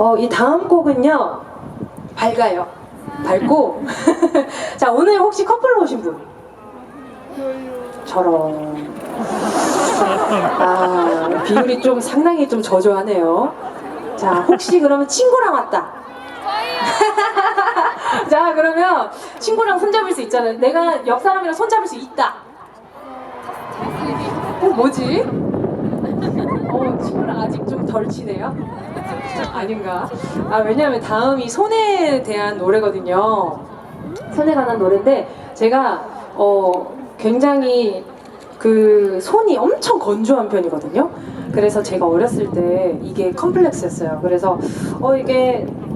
어, 이 다음 곡은요, 밝아요. 밝고. 자, 오늘 혹시 커플로 오신 분? 저런. 아, 비율이 좀 상당히 좀 저조하네요. 자, 혹시 그러면 친구랑 왔다. 자, 그러면 친구랑 손잡을 수 있잖아요. 내가 옆 사람이랑 손잡을 수 있다. 어, 뭐지? 어, 친구랑 아직 좀덜 치네요. 아닌가? 아, 왜냐면 다음이 손에 대한 노래거든요. 손에 관한 노래인데, 제가, 어, 굉장히 그 손이 엄청 건조한 편이거든요. 그래서 제가 어렸을 때 이게 컴플렉스였어요. 그래서, 어, 이게, 어?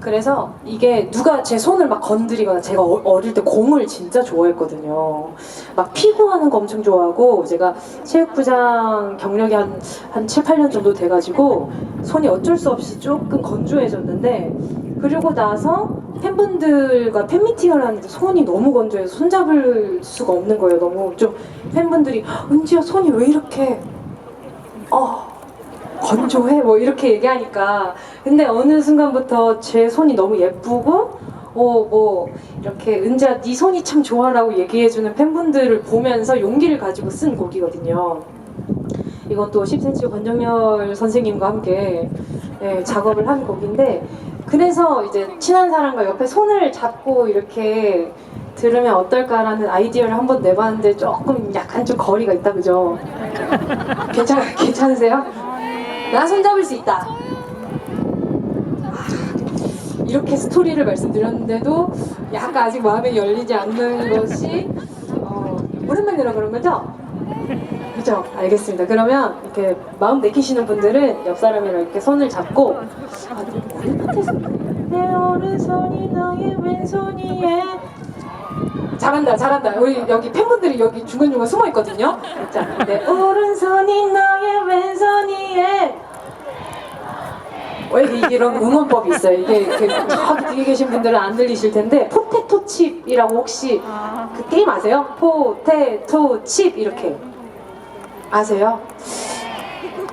그래서 이게 누가 제 손을 막 건드리거나 제가 어- 어릴 때 공을 진짜 좋아했거든요. 막 피구하는 거 엄청 좋아하고 제가 체육부장 경력이 한, 한 7, 8년 정도 돼가지고 손이 어쩔 수 없이 조금 건조해졌는데 그리고 나서 팬분들과 팬미팅을 하는데 손이 너무 건조해서 손잡을 수가 없는 거예요. 너무 좀 팬분들이 은지야 손이 왜 이렇게 어 건조해 뭐 이렇게 얘기하니까 근데 어느 순간부터 제 손이 너무 예쁘고 어뭐 이렇게 은지야 네 손이 참 좋아라고 얘기해주는 팬분들을 보면서 용기를 가지고 쓴 곡이거든요. 이건 또 10cm 권정열 선생님과 함께 예, 작업을 한 곡인데 그래서 이제 친한 사람과 옆에 손을 잡고 이렇게 들으면 어떨까라는 아이디어를 한번 내봤는데 조금 약간 좀 거리가 있다 그죠? 괜찮 괜찮으세요? 나 손잡을 수 있다. 아, 이렇게 스토리를 말씀드렸는데도 약간 아직 마음이 열리지 않는 것이 어, 오랜만이라 그런 거죠? 그죠? 알겠습니다. 그러면 이렇게 마음 내키시는 분들은 옆 사람이랑 이렇게 손을 잡고 아, 내 오른손이 너의 왼손이에 잘한다, 잘한다. 우리 여기 팬분들이 여기 중간중간 숨어 있거든요. 자, 내 오른손이 너의 왼손이에 왜 이게 이런 응원법이 있어요. 이게 그 저기 뒤에 계신 분들은 안 들리실 텐데 포테토 칩이라고 혹시 그 게임 아세요? 포테토 칩 이렇게 아세요?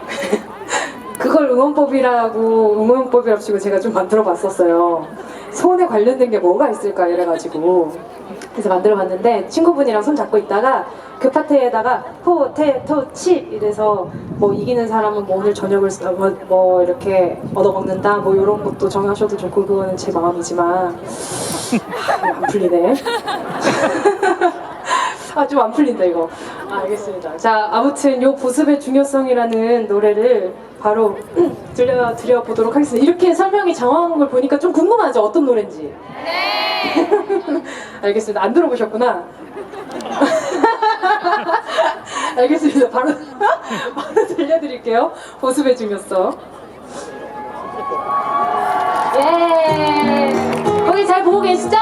그걸 응원법이라고 응원법이라고 제가 좀 만들어 봤었어요. 손에 관련된 게 뭐가 있을까 이래가지고 그래서 만들어 봤는데 친구분이랑 손 잡고 있다가 그 파트에다가 포 테토 칩 이래서 뭐 이기는 사람은 뭐 오늘 저녁을 쓰- 뭐, 뭐 이렇게 얻어먹는다 뭐 이런 것도 정하셔도 좋고 그거는 제 마음이지만 아, 안 풀리네. 아 좀 안 풀린다 이거. 아, 알겠습니다. 자 아무튼 요 보습의 중요성이라는 노래를 바로 들려 드려 보도록 하겠습니다. 이렇게 설명이 장황한 걸 보니까 좀 궁금하죠 어떤 노래인지. 네. 알겠습니다. 안 들어보셨구나. 알겠습니다. 바로 바로 들려드릴게요. 보습의 중요성. 예. 거기 잘 보고 계시죠?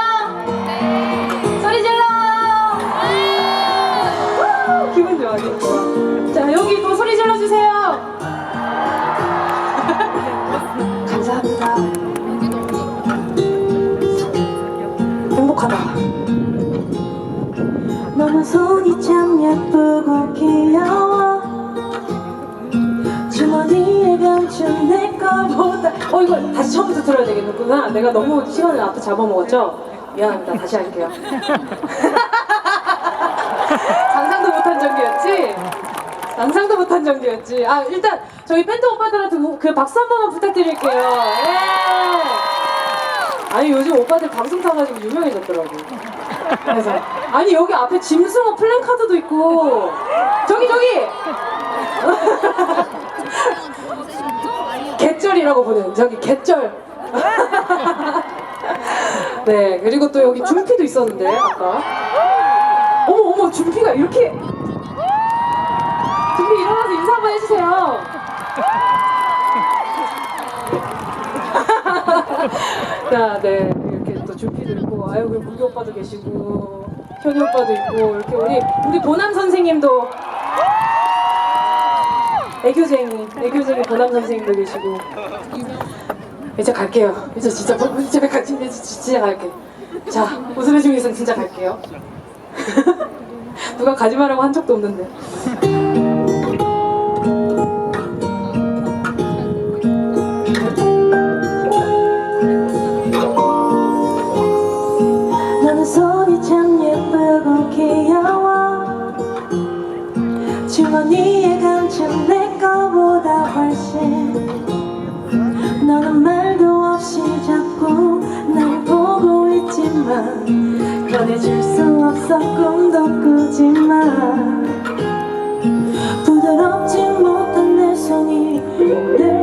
내 거보다 어 이거 다시 처음부터 들어야 되겠구나. 내가 너무 시간을 앞에 잡아먹었죠? 미안합니다 다시 할게요. 상상도 못한 정도였지? 상상도 못한 정도였지. 아 일단 저희 밴드 오빠들한테 우- 그 박수 한 번만 부탁드릴게요. 예. 아니 요즘 오빠들 방송 타가지고 유명해졌더라고. 그래서. 아니 여기 앞에 짐승어 플랜카드도 있고. 저기 저기 개쩔이라고 보는 저기 개쩔. 네 그리고 또 여기 준피도 있었는데 아까. 어머 어머 준피가 이렇게. 준피 일어나서 인사 한번 해주세요. 자, 네 이렇게 또 준피도 있고 아유 우리 무기 오빠도 계시고 현이 오빠도 있고 이렇게 우리 우리 보남 선생님도 애교쟁이, 애교쟁이 보남 선생님도 계시고. 이제 갈게요. 이제 진짜 뭐- 집에 갈 텐데 진짜 갈게. 자, 웃음의 중에서 진짜 갈게요. 누가 가지 말라고 한 적도 없는데. 보내줄 수 없어 꿈도 꾸지만. 부드럽지 못한 내 손이 내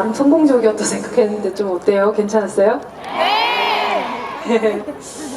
나름 성공적이었다고 생각했는데 좀 어때요? 괜찮았어요? 네!